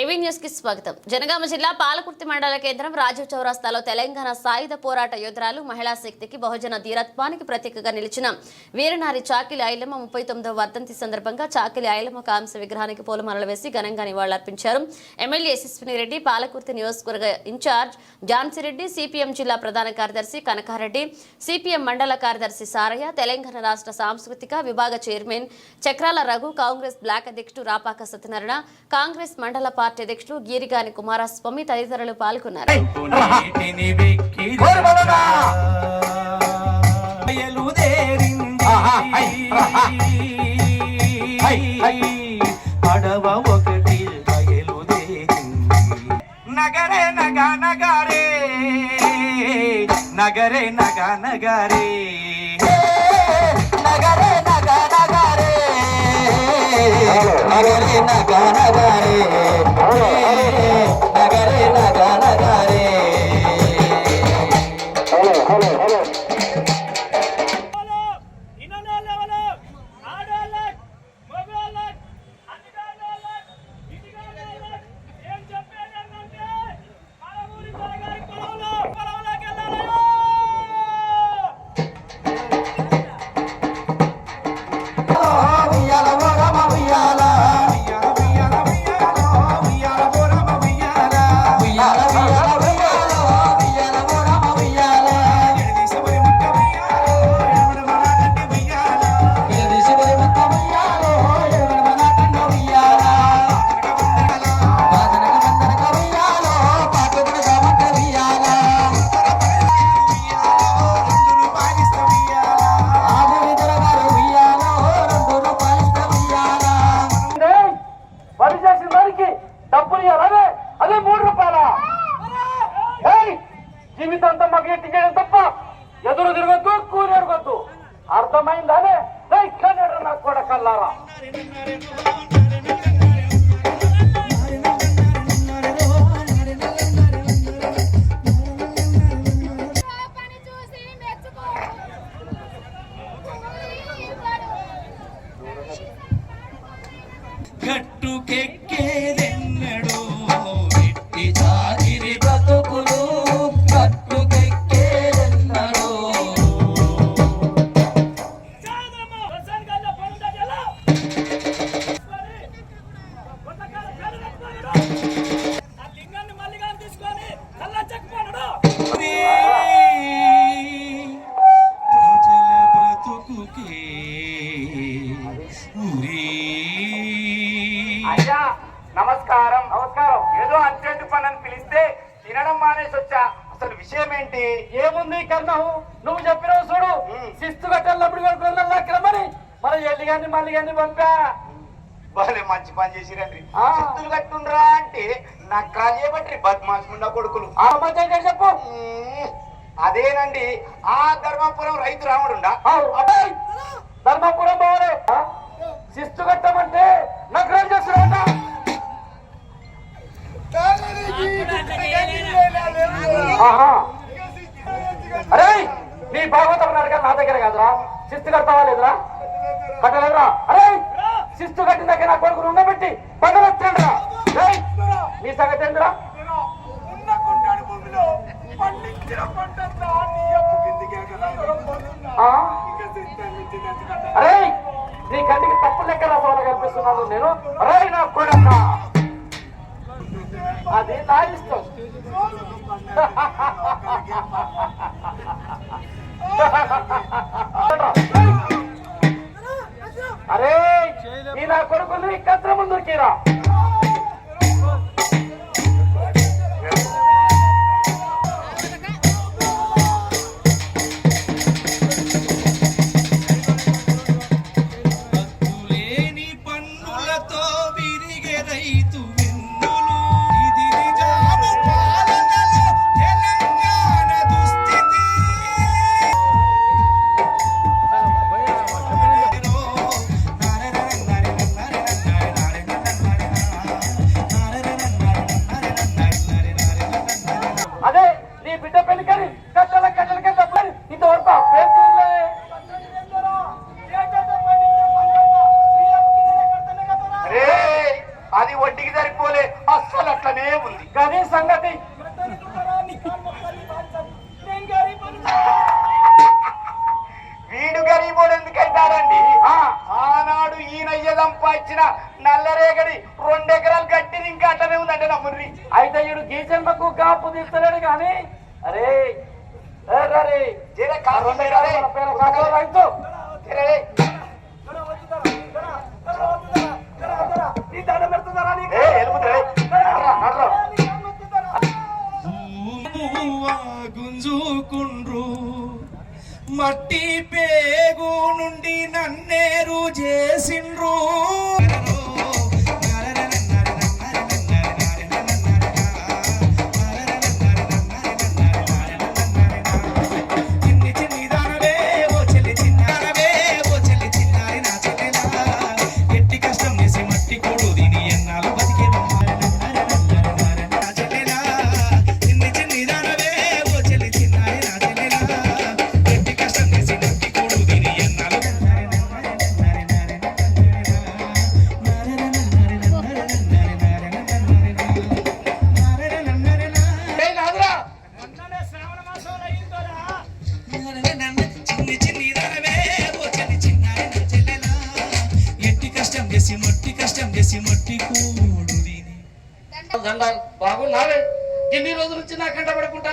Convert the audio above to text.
ఏవీ న్యూస్కి స్వాగతం. జనగామ జిల్లా పాలకుర్తి మండల కేంద్రం రాజీవ్ చౌరస్తాలో తెలంగాణ సాయుధ పోరాట యోధురాలు మహిళా శక్తికి బహుజన ధీరత్వానికి ప్రతీకగా నిలిచిన వీరనారి చాకిలి ఐలమ్మ ముప్పై తొమ్మిదవ వర్ధంతి సందర్భంగా చాకిలి ఐలమ్మ కాంస విగ్రహానికి పూలమాలలు వేసి ఘనంగా నివాళులర్పించారు. ఎమ్మెల్యే యశస్విని రెడ్డి పాలకుర్తి నియోజకవర్గ ఇన్ఛార్జ్ జాన్సిరెడ్డి సిపిఎం జిల్లా ప్రధాన కార్యదర్శి కనకారెడ్డి సిపిఎం మండల కార్యదర్శి సారయ్య తెలంగాణ రాష్ట్ర సాంస్కృతిక విభాగ చైర్మన్ చక్రాల రఘు కాంగ్రెస్ బ్లాక్ అధ్యక్షుడు రాపాక సత్యనారాయణ కాంగ్రెస్ మండల పార్టీ అధ్యక్షుడు గీరిగాని కుమారస్వామి తదితరులు పాల్గొన్నారు. పడవ ఒకటి నగరే నగ నగరే. నగరే నగ నగరే. నగరే నగ నగరే నగరే నగ నగరే ఇన్నోళ్ళ కల్లారా విషయం ఏంటి ఏముంది కర్ణం నువ్వు చెప్పినావు చూడు. శిస్తు కట్టాలప్పుడు రమ్మని మన ఎల్లి గాని మల్లి గాని పంపా. భలే మంచి పని చేసిరండి. చిత్తులు కట్టుండ్రా అంటే నాకు కాల్ చేయబట్టి బద్మాస్ ముండా కొడుకులు. ఆ మధ్య చెప్పు. అదేనండి ఆ ధర్మాపురం రైతు రాముడుండా? ధర్మపురం ఆ? శిస్తు కట్టమంటే నగరం చేస్తున్నా అరే నీ భాగవతం నాటకాలు నా దగ్గర కాదురా. శిస్తు కడతావా లేదురా? కట్టలేదురా. అరే శిస్తు కట్టిన దగ్గర నా కొడుకును ఉండబెట్టి పగలెత్తండిరా ఏయ్, నీ సంగతి ఏంద్రా? అరే నీ కంటికి తప్పు లెక్క రాసవాళ్ళ కనిపిస్తున్నాను నేను. అరే నా కొడక. అది నా ఇష్టం. అరే నీ నా కొడుకులు ఇక్కడ కత్ర ముందుకిరా కట్టల కట్టలకే అది వడ్డీకి సరిపోలే. అస్సలు అట్లనే ఉంది. కానీ సంగతి వీడు గరీబోడు ఎందుకంటారండి ఆనాడు ఈయనయ్య సంపాదించిన నల్లరేగడి రెండెకరాలు కట్టింది ఇంకా అట్లనే ఉందంటే నమ్ముర్రి అయితే ఈడు గీచన్మకు కాపు తీస్తలేడు కానీ నడ్రా పువ్వా గుంజుకుండ్రు మట్టి పేగు నుండి నన్నేరు చేసిండ్రు చిన్ని చిన్ని దానవే ఓ చెల్లి చిన్నారి నా చెల్లెలా. ఎట్టి కష్టం చేసి మట్టి కష్టం చేసి మట్టి కూడు దీని. ఎన్ని రోజుల నుంచి నా కంట పడకుండా